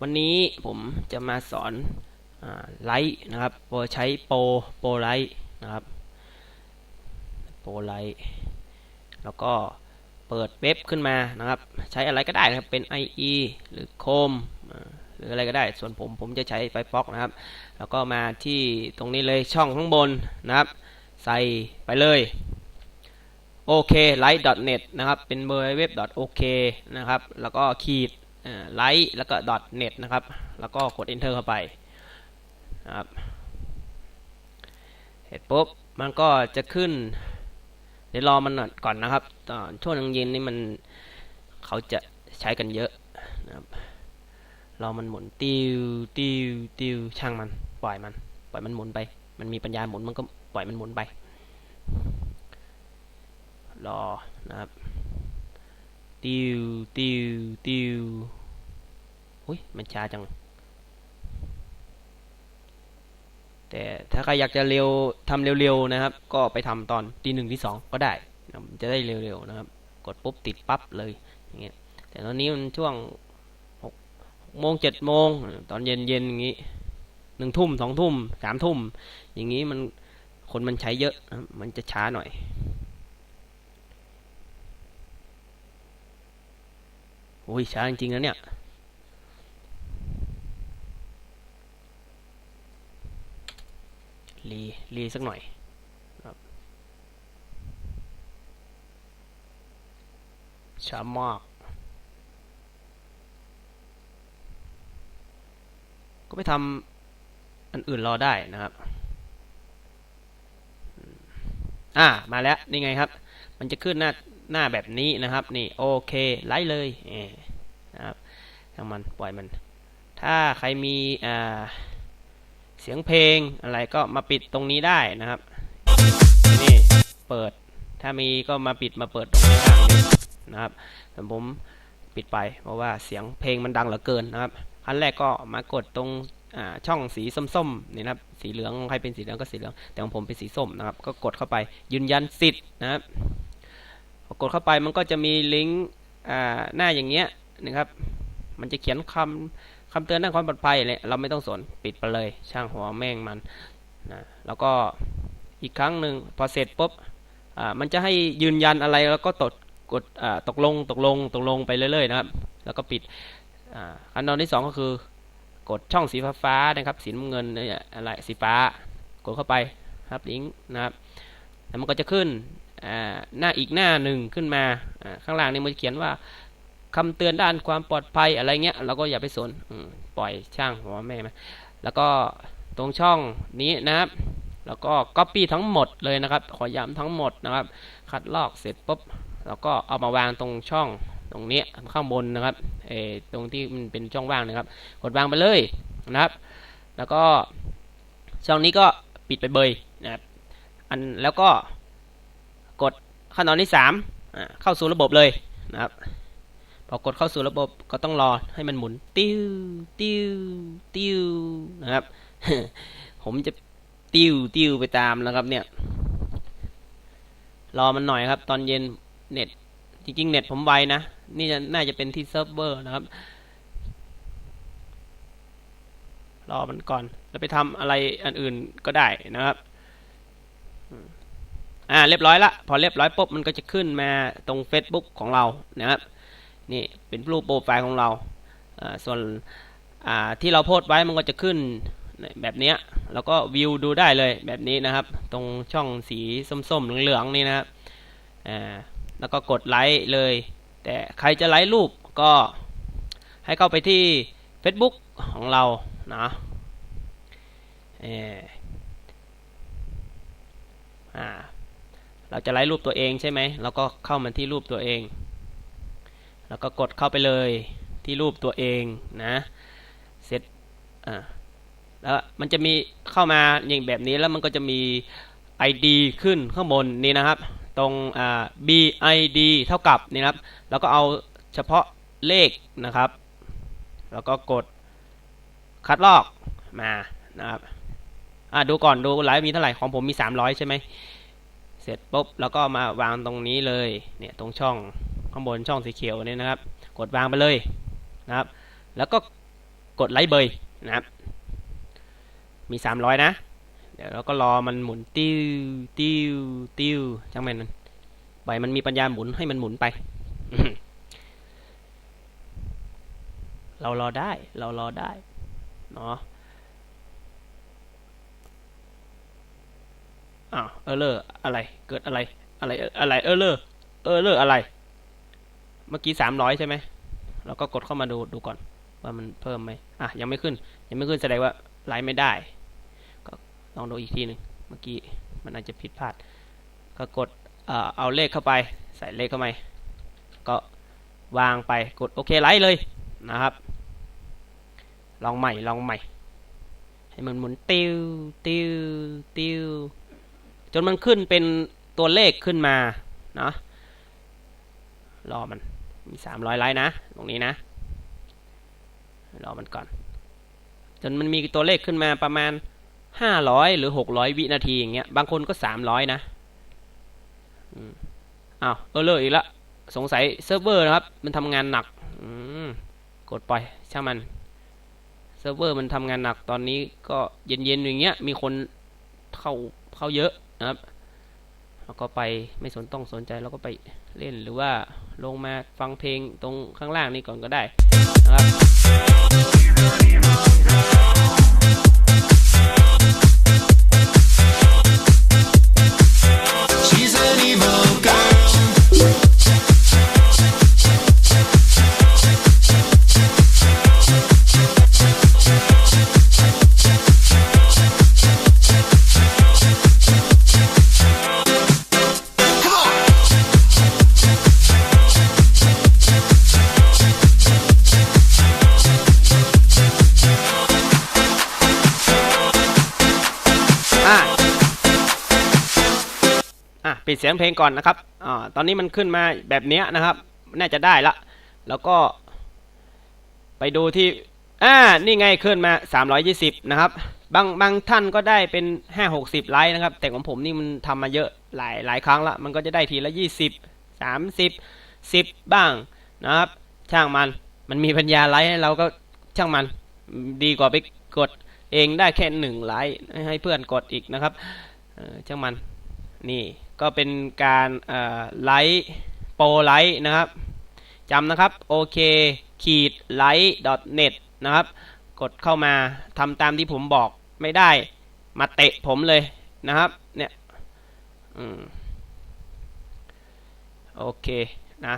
วันนี้ผมจะมาสอนไลท์นะครับโปรใช้โปรโปรไลท์นะครับโปรไลท์แล้วก็เปิดเว็บขึ้นมานะครับ ใช้อะไรก็ได้นะครับเป็น IE หรือ Chrome อหรืออะไรก็ได้ ส่วนผมผมจะใช้ Firefox นะครับ แล้วก็มาที่ตรงนี้เลยช่องข้างบนนะครับ ใส่ไปเลยโอเค light.net นะครับเป็นเบอร์เว็บ .ok นะครับ แล้วก็ขีด ไลท์แล้วก็ .net นะครับ แล้วก็กด enter เข้าไปนะครับเสร็จปุ๊บมันก็จะขึ้น เดี๋ยวรอมันก่อนนะครับตอนช่วงเย็นนี่มันเขาจะใช้กันเยอะนะครับรอมันหมุนติวติวติวช่างมันปล่อยมันปล่อยมันหมุนไป มันมีปัญญาหมุนมันก็ปล่อยมันหมุนไป รอนะครับ ติวติวติวอุ้ยมันช้าจัง แต่ถ้าใครอยากจะเร็วทำเร็วๆนะครับ ก็ไปทำตอนตีหนึ่งที่สองก็ได้จะได้เร็วๆนะครับ กดปุ๊บติดปั๊บเลยอย่างเงี้ยแต่ตอนนี้มันช่วงหกโมงเจ็ดโมงตอนเย็นเย็นอย่างงี้หนึ่งทุ่มสองทุ่มสามทุ่ม อย่างงี้มันคนมันใช้เยอะนะมันจะช้าหน่อย อ้ยช้าจริงๆนะเนี่ย รี รีสักหน่อยครับช้ามาก ก็ไปทำอันอื่นรอได้นะครับ อ่า มาแล้ว นี่ไงครับ มันจะขึ้นหน้า หน้าแบบนี้นะครับ นี่โอเคไลค์เลยเนะครับทั้งมันปล่อยมัน ถ้าใครมีอ่าเสียงเพลงอะไรก็มาปิดตรงนี้ได้นะครับ นี่เปิด ถ้ามีก็มาปิดมาเปิดตรงนี้นะครับแต่ผมปิดไปเพราะว่าเสียงเพลงมันดังเหลือเกินนะครับขั้นแรกก็มากดตรงช่องสีส้มๆนี่นะครับสีเหลืองใครเป็นสีเหลืองก็สีเหลืองแต่ของผมเป็นสีส้มนะครับ ก็กดเข้าไปยืนยันสิทธิ์นะครับ พอกดเข้าไปมันก็จะมีลิงก์หน้าอย่างเงี้ยนะครับ มันจะเขียนคำคำเตือนด้านความปลอดภัยเลยเราไม่ต้องสนปิดไปเลย ช่างหัวแม่งมันนะแล้วก็อีกครั้งหนึ่งพอเสร็จปุ๊บมันจะให้ยืนยันอะไรแล้วก็ตดกดตกลงตกลงตกลงไปเรื่อยๆนะครับ แล้วก็ปิดขั้นตอนที่ 2 ก็คือกดช่องสีฟ้านะครับสีน้ำเงินอะไรสีฟ้ากดเข้าไปครับลิงก์นะครับแล้วมันก็จะขึ้น หน้าอีกหน้าหนึ่งขึ้นมาข้างล่างนี่มันจะเขียนว่าคำเตือนด้านความปลอดภัยอะไรเงี้ยเราก็อย่าไปสนปล่อยช่างหัวแม่มาแล้วก็ตรงช่องนี้นะครับ แล้วก็ Copy ทั้งหมดเลยนะครับ ขอย้ำทั้งหมดนะครับ คัดลอกเสร็จปุ๊บแล้วก็เอามาวางตรงช่องตรงนี้ข้างบนนะครับเอตรงที่มันเป็นช่องว่างนะครับ กดวางไปเลยนะครับ แล้วก็ช่องนี้ก็ปิดไปเบยนะครับ อันแล้วก็ ขั้นตอนที่3เข้าสู่ระบบเลยนะครับพอกดเข้าสู่ระบบก็ต้องรอให้มันหมุน ติ้วติ้วติ้วนะครับ ผมจะติ้วติ้วไปตามแล้วครับเนี่ย รอมันหน่อยครับ ตอนเย็นเน็ตจริงๆเน็ตผมไวนะ นี่น่าจะเป็นที่เซิร์ฟเวอร์นะครับ รอมันก่อน แล้วไปทำอะไรอันอื่นก็ได้นะครับ อ่าเรียบร้อยละพอเรียบร้อยปุ๊บมันก็จะขึ้นมาตรง Facebook ของเรานะครับนี่เป็นรูปโปรไฟล์ของเราอ่าส่วนอ่าที่เราโพสต์ไว้มันก็จะขึ้นแบบนี้แล้วก็วิวดูได้เลยแบบนี้นะครับ ตรงช่องสีส้มๆเหลืองๆนี่นะครับอ่าแล้วก็กดไลค์เลย แต่ใครจะไลค์รูปก็ให้เข้าไปที่ Facebook ของเรานะเเราจะไลค์รูปตัวเองใช่ไหมเราก็เข้ามาที่รูปตัวเอง แล้วก็กดเข้าไปเลยที่รูปตัวเองนะเสร็จอ่าแล้วมันจะมีเข้ามาอย่างแบบนี้แล้วมันก็จะมี ID ขึ้นข้างบนนี่นะครับ ตรงอ่า BID เท่ากับนี่นะครับ แล้วก็เอาเฉพาะเลขนะครับ แล้วก็กดคัดลอกมานะครับอ่าดูก่อนดูไลฟ์มีเท่าไหร่ของผมมี 300 ใช่ไหม เสร็จปุ๊บแล้วก็มาวางตรงนี้เลยเนี่ยตรงช่องข้างบนช่องสีเขียวนี่นะครับ กดวางไปเลยนะครับ แล้วก็กดไลค์เบยนะครับ มีสามร้อยนะ เดี๋ยวเราก็รอมันหมุนติ้วติ้วติ้วจังแม่นมันปล่อยมันมีปัญญาหมุนให้มันหมุนไป เรารอได้เรารอได้เนาะ อ้าวเออเลอร์อะไร เกิดอะไร อะไร อะไร เออเลอร์เออเลอร์อะไร เมื่อกี้สามร้อยใช่ไหมเราก็กดเข้ามาดูดูก่อน ว่ามันเพิ่มไหมอะยังไม่ขึ้น ยังไม่ขึ้นแสดงว่าไลฟ์ไม่ได้ ก็ลองดูอีกทีหนึ่งเมื่อกี้มันอาจจะผิดพลาด ก็กดเอ่อเอาเลขเข้าไป ใส่เลขเข้าไปก็วางไปกดโอเคไลฟ์เลยนะครับ ลองใหม่ลองใหม่ ให้มันหมุนติ้วติ้วติ้ว จนมันขึ้นเป็นตัวเลขขึ้นมาเนาะรอมันมีสามร้อยไลค์นะ ตรงนี้นะ รอมันก่อน จนมันมีตัวเลขขึ้นมาประมาณห้าร้อยหรือหกร้อยวินาทีอย่างเงี้ย บางคนก็สามร้อยนะอ้าวเออเลยอีกละ สงสัยเซิร์ฟเวอร์นะครับ มันทำงานหนักอืมกดปล่อยช่างมัน เซิร์ฟเวอร์มันทำงานหนักตอนนี้ก็เย็นๆอย่างเงี้ย มีคนเข้าเข้าเยอะ นะครับเราก็ไปไม่สนต้องสนใจเราก็ไปเล่นหรือว่าลงมาฟังเพลงตรงข้างล่างนี้ก่อนก็ได้นะครับ ปิดเสียงเพลงก่อนนะครับอ่าตอนนี้มันขึ้นมาแบบนี้นะครับ น่าจะได้ละ แล้วก็ไปดูที่อ่านี่ไงขึ้นมา 320 นะครับ บางบางท่านก็ได้เป็น 5 60 ไลค์นะครับ แต่ของผมนี่มันทำมาเยอะหลายหลายครั้งละ มันก็จะได้ทีละ 20 30 10 บ้างนะครับ ช่างมัน มันมีปัญญาไลค์ให้เราก็ช่างมัน ดีกว่าไปกดเองได้แค่หนึ่งไลค์ให้เพื่อนกดอีกนะครับช่างมันนี่ ก็เป็นการไลท์โปรไลท์นะครับจำนะครับโอเคขีดไลท์ .net นะครับ กดเข้ามาทำตามที่ผมบอกไม่ได้ มาเตะผมเลยนะครับเนี่ยอโอเคนะ